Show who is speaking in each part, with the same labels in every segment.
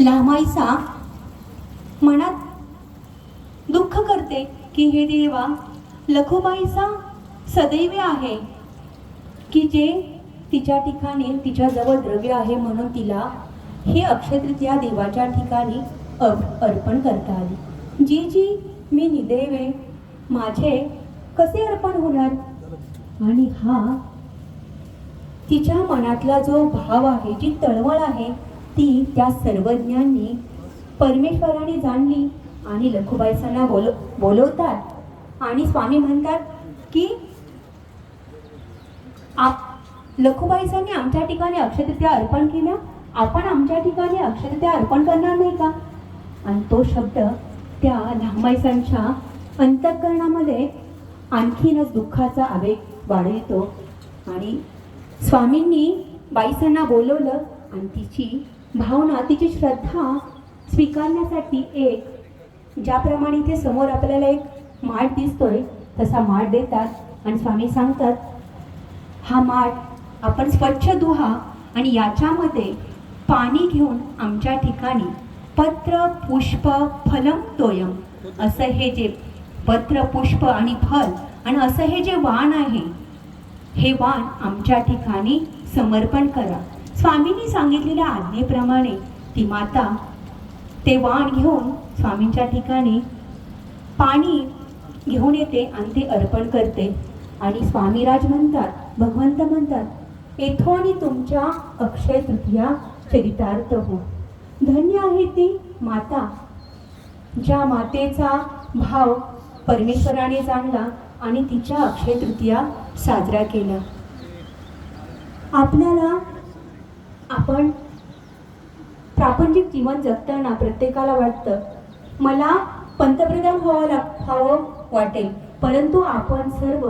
Speaker 1: लामाईसा मनात दुःख करते की हे देवा लखुबाईचा सदैव आहे. की जे तिच्या ठिकाणी तिच्याजवळ द्रव्य आहे म्हणून तिला हे अक्षयतृतीया देवाच्या ठिकाणी अप अर्पण करता आली. जी जी मी निदेवे माझे कसे अर्पण होणार? आणि हा तिच्या मनातला जो भाव आहे जी तळवळ आहे ती त्या सर्वज्ञांनी परमेश्वराने जाणली आणि लखुबाईसांना बोल बोलवतात. आणि स्वामी म्हणतात की आप लखुबाईसांनी आमच्या ठिकाणी अक्षतृतीया अर्पण केल्या. आपण आमच्या ठिकाणी अक्षतृतीया अर्पण करणार नाही का? आणि तो शब्द त्या लहानबाईसांच्या अंतःकरणामध्ये आणखीनच दुःखाचा आवेग वाढवितो. आणि स्वामींनी बाईसांना बोलवलं आणि तिची भावना तिची श्रद्धा स्वीकारण्यासाठी एक ज्याप्रमाणे इथे समोर आपल्याला एक माठ दिसतोय तसा माठ देतात आणि स्वामी सांगतात हा माठ आपण स्वच्छ धुहा आणि याच्यामध्ये पाणी घेऊन आमच्या ठिकाणी पत्र पुष्प फलम तोयम. असं हे जे पत्र पुष्प आणि फल आणि असं हे जे वाण आहे हे वाण आमच्या ठिकाणी समर्पण करा. स्वामींनी सांगितलेल्या आज्ञेप्रमाणे ती माता ते वाण घेऊन स्वामींच्या ठिकाणी पाणी घेऊन येते आणि ते अर्पण करते. आणि स्वामीराज म्हणतात भगवंत म्हणतात येथो आणि तुमच्या अक्षय तृतीया चरितार्थ हो. धन्य आहे ती माता ज्या मातेचा भाव परमेश्वराने जाणला आणि तिच्या अक्षय तृतीया साजरा केला. आपल्याला आपण प्रापंचिक जीवन जगताना प्रत्येकाला वाटतं मला पंतप्रधान व्हावं लाग व्हावं वाटेल. परंतु आपण सर्व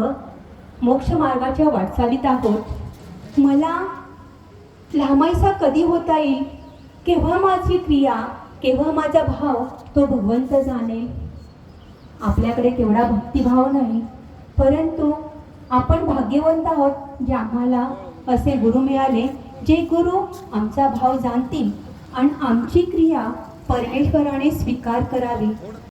Speaker 1: मोक्ष मार्गाच्या वाटचालीत आहोत. मला लामाईसा कधी होता येईल? केव्हा माझी क्रिया केव्हा माझा भाव तो भगवंत जाणेल? आपल्याकडे तेवढा भक्तिभाव नाही. परंतु आपण भाग्यवंत आहोत जे आम्हाला असे गुरु मिळाले. जे गुरु आमचा भाव जाणतील आणि आमची क्रिया परमेश्वराने स्वीकार करावी.